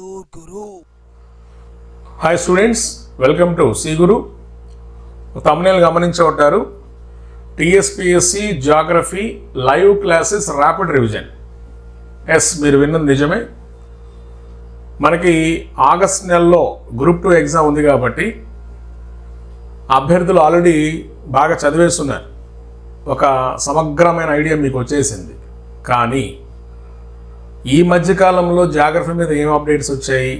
Guru. Hi students welcome to C Guru. Thumbnail గమనించే ఉంటారు TSPSC geography live classes rapid revision yes మీరు విన్నది నిజమే. మనకి ఆగస్ట్ నెలలో గ్రూప్ టూ ఎగ్జామ్ ఉంది కాబట్టి అభ్యర్థులు ఆల్రెడీ బాగా చదివేస్తున్నారు. ఒక సమగ్రమైన ఐడియా మీకు వచ్చేసింది. కానీ ఈ మధ్యకాలంలో జాగ్రఫీ మీద ఏం అప్డేట్స్ వచ్చాయి?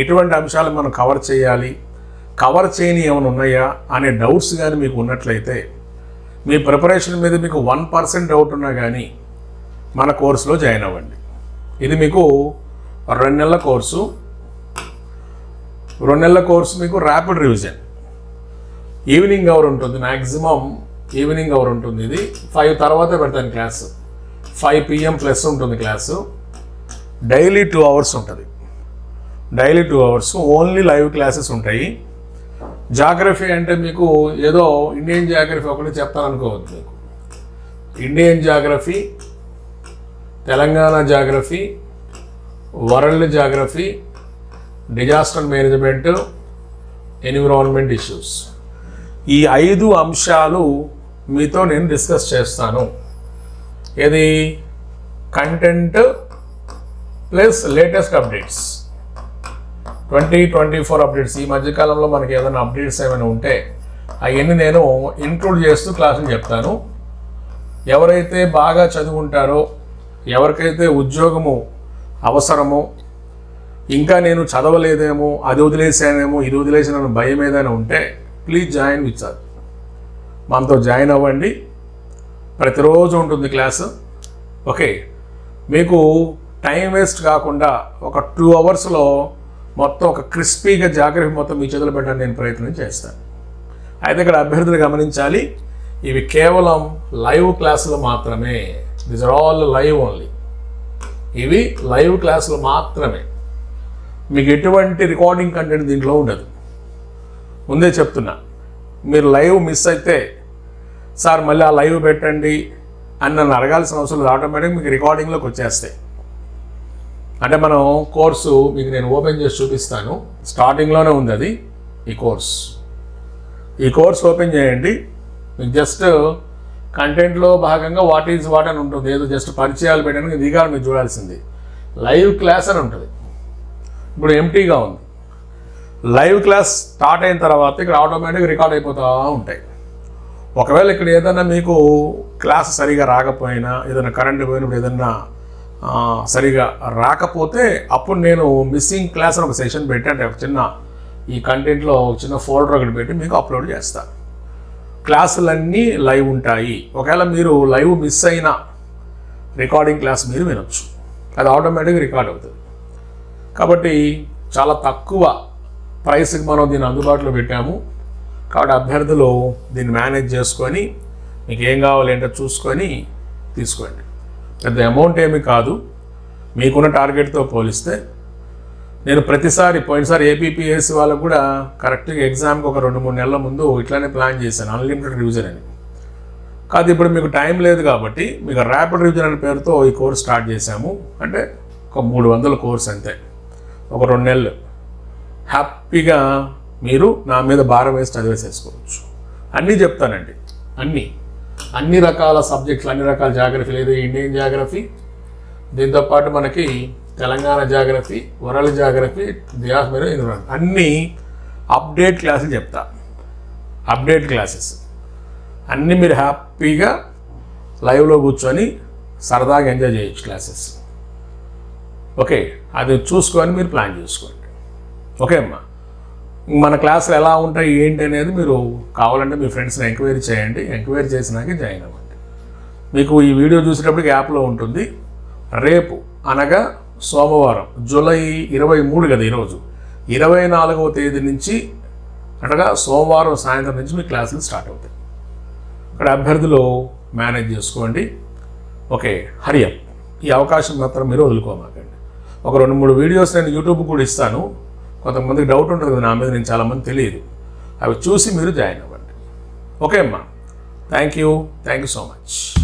ఎటువంటి అంశాలు మనం కవర్ చేయాలి? కవర్ చేయని ఏమైనా ఉన్నాయా? అనే డౌట్స్ కానీ మీకు ఉన్నట్లయితే మీ ప్రిపరేషన్ మీద మీకు వన్ పర్సెంట్ డౌట్ ఉన్నా కానీ మన కోర్సులో జాయిన్ అవ్వండి. ఇది మీకు రెండు నెలల కోర్సు రెండు నెలల కోర్సు మీకు ర్యాపిడ్ రివిజన్ ఈవినింగ్ అవర్ ఉంటుంది మ్యాక్సిమం ఈవినింగ్ అవర్ ఉంటుంది ఇది. ఫైవ్ తర్వాత పెడతాను క్లాస్ ఫైవ్ పిఎం ప్లస్ ఉంటుంది క్లాసు డైలీ టూ అవర్స్ ఉంటుంది. Daily two hours only live classes ఉంటాయి. జాగ్రఫీ అంటే మీకు ఏదో ఇండియన్ జాగ్రఫీ ఒకటి చెప్తాననుకోవద్దు Indian geography Telangana geography world geography disaster management environment issues. ఈ ఐదు అంశాలు మీతో నేను డిస్కస్ చేస్తాను. ఇది content plus latest updates. Twenty twenty four updates. ఈ మధ్యకాలంలో మనకి ఏదైనా అప్డేట్స్ ఏమైనా ఉంటే అవన్నీ నేను ఇంక్లూడ్ చేస్తూ క్లాసులు చెప్తాను. ఎవరైతే బాగా చదువుకుంటారో ఎవరికైతే ఉద్యోగము అవసరమో ఇంకా నేను చదవలేదేమో అది వదిలేసానేమో ఇది వదిలేసిన భయం ఏదైనా ఉంటే ప్లీజ్ జాయిన్ విత్ సార్ మనతో జాయిన్ అవ్వండి. ప్రతిరోజు ఉంటుంది క్లాసు. ఓకే. మీకు టైం వేస్ట్ కాకుండా ఒక టూ అవర్స్లో మొత్తం ఒక క్రిస్పీగా జాగ్రత్త మొత్తం మీ చేతులు పెట్టడానికి నేను ప్రయత్నం చేస్తాను. అయితే ఇక్కడ అభ్యర్థులు గమనించాలి ఇవి కేవలం లైవ్ క్లాసులు మాత్రమే. This are all live only ఇవి లైవ్ క్లాసులు మాత్రమే. మీకు ఎటువంటి రికార్డింగ్ కంటెంట్ దీంట్లో ఉండదు. ముందే చెప్తున్నా మీరు లైవ్ మిస్ అయితే సార్ మళ్ళీ ఆ లైవ్ పెట్టండి అని నన్ను అడగాల్సిన అవసరం లేదు. ఆటోమేటిక్ మీకు రికార్డింగ్లోకి వచ్చేస్తాయి. అంటే మనం కోర్సు మీకు నేను ఓపెన్ చేసి చూపిస్తాను. స్టార్టింగ్లోనే ఉంది అది ఈ కోర్స్. ఈ కోర్స్ ఓపెన్ చేయండి. మీకు జస్ట్ కంటెంట్లో భాగంగా వాట్ ఈజ్ వాట్ అని ఉంటుంది. ఏదో జస్ట్ పరిచయాలు పెట్టడానికి దిగాలి మీరు చూడాల్సింది. లైవ్ క్లాస్ అని ఉంటుంది. ఇప్పుడు ఎంటీగా ఉంది. లైవ్ క్లాస్ స్టార్ట్ అయిన తర్వాత ఇక్కడ ఆటోమేటిక్ రికార్డ్ అయిపోతూ ఉంటాయి. ఒకవేళ ఇక్కడ ఏదైనా మీకు క్లాస్ సరిగా రాకపోయినా ఏదైనా కరెంట్ పోయినప్పుడు ఏదైనా సరిగా రాకపోతే అప్పుడు నేను మిస్సింగ్ క్లాస్ అని ఒక సెషన్ పెట్టాను ఒక చిన్న ఈ కంటెంట్లో ఒక చిన్న ఫోల్డర్ ఒకటి పెట్టి మీకు అప్లోడ్ చేస్తాను క్లాసులన్నీ లైవ్ ఉంటాయి. ఒకవేళ మీరు లైవ్ మిస్ అయిన రికార్డింగ్ క్లాస్ మీరు వినొచ్చు. అది ఆటోమేటిక్గా రికార్డ్ అవుతుంది. కాబట్టి చాలా తక్కువ ప్రైస్కి మనం దీన్ని అందుబాటులో పెట్టాము. కాబట్టి అభ్యర్థులు దీన్ని మేనేజ్ చేసుకొని మీకు ఏం కావాలి ఏంటో చూసుకొని తీసుకోండి. పెద్ద అమౌంట్ ఏమీ కాదు. మీకున్న టార్గెట్తో పోలిస్తే నేను ప్రతిసారి పోయినసారి ఏపీపీఎస్ వాళ్ళకు కూడా కరెక్ట్గా ఎగ్జామ్కి ఒక రెండు మూడు నెలల ముందు ఇట్లానే ప్లాన్ చేశాను. అన్లిమిటెడ్ రివిజన్ అని. కాదు ఇప్పుడు మీకు టైం లేదు కాబట్టి మీకు ర్యాపిడ్ రివిజన్ అనే పేరుతో ఈ కోర్స్ స్టార్ట్ చేశాము. అంటే ఒక మూడు వందల కోర్స్ అంతే. ఒక రెండు నెలలు. హ్యాపీగా మీరు నా మీద భారం వేసి చదివేసేసుకోవచ్చు. అన్నీ చెప్తానండి. అన్నీ. అన్ని రకాల సబ్జెక్టులు అన్ని రకాల జాగ్రఫీ లేదు. ఇండియన్ జాగ్రఫీ దీంతో పాటు మనకి తెలంగాణ జాగ్రఫీ వరల్డ్ జాగ్రఫీ దియాస్ మీరు అన్నీ అప్డేట్ క్లాసులు చెప్తా. అప్డేట్ క్లాసెస్ అన్నీ మీరు హ్యాపీగా లైవ్లో కూర్చొని సరదాగా ఎంజాయ్ చేయొచ్చు క్లాసెస్ ఓకే అది చూసుకొని మీరు ప్లాన్ చేసుకోండి. ఓకే అమ్మా? మన క్లాసులు ఎలా ఉంటాయి ఏంటి అనేది మీరు కావాలంటే మీ ఫ్రెండ్స్ని ఎంక్వైరీ చేయండి. ఎంక్వైరీ చేసినాక జాయిన్ అవ్వండి. మీకు ఈ వీడియో చూసేటప్పటికి యాప్లో ఉంటుంది. రేపు అనగా సోమవారం జూలై ఇరవై మూడు కదా ఈరోజు. ఇరవై నాలుగవ తేదీ నుంచి అనగా సోమవారం సాయంత్రం నుంచి మీ క్లాసులు స్టార్ట్ అవుతాయి. ఇక్కడ అభ్యర్థులు మేనేజ్ చేసుకోండి. ఓకే హరియప్ ఈ అవకాశం మాత్రం మీరు వదులుకోమాకండి. ఒక రెండు మూడు వీడియోస్ నేను యూట్యూబ్ కూడా ఇస్తాను. కొంతమందికి డౌట్ ఉంటుంది కదా నా మీద నేను చాలామంది తెలియదు. అవి చూసి మీరు జాయిన్ అవ్వండి. ఓకే అమ్మా. Thank you thank you so much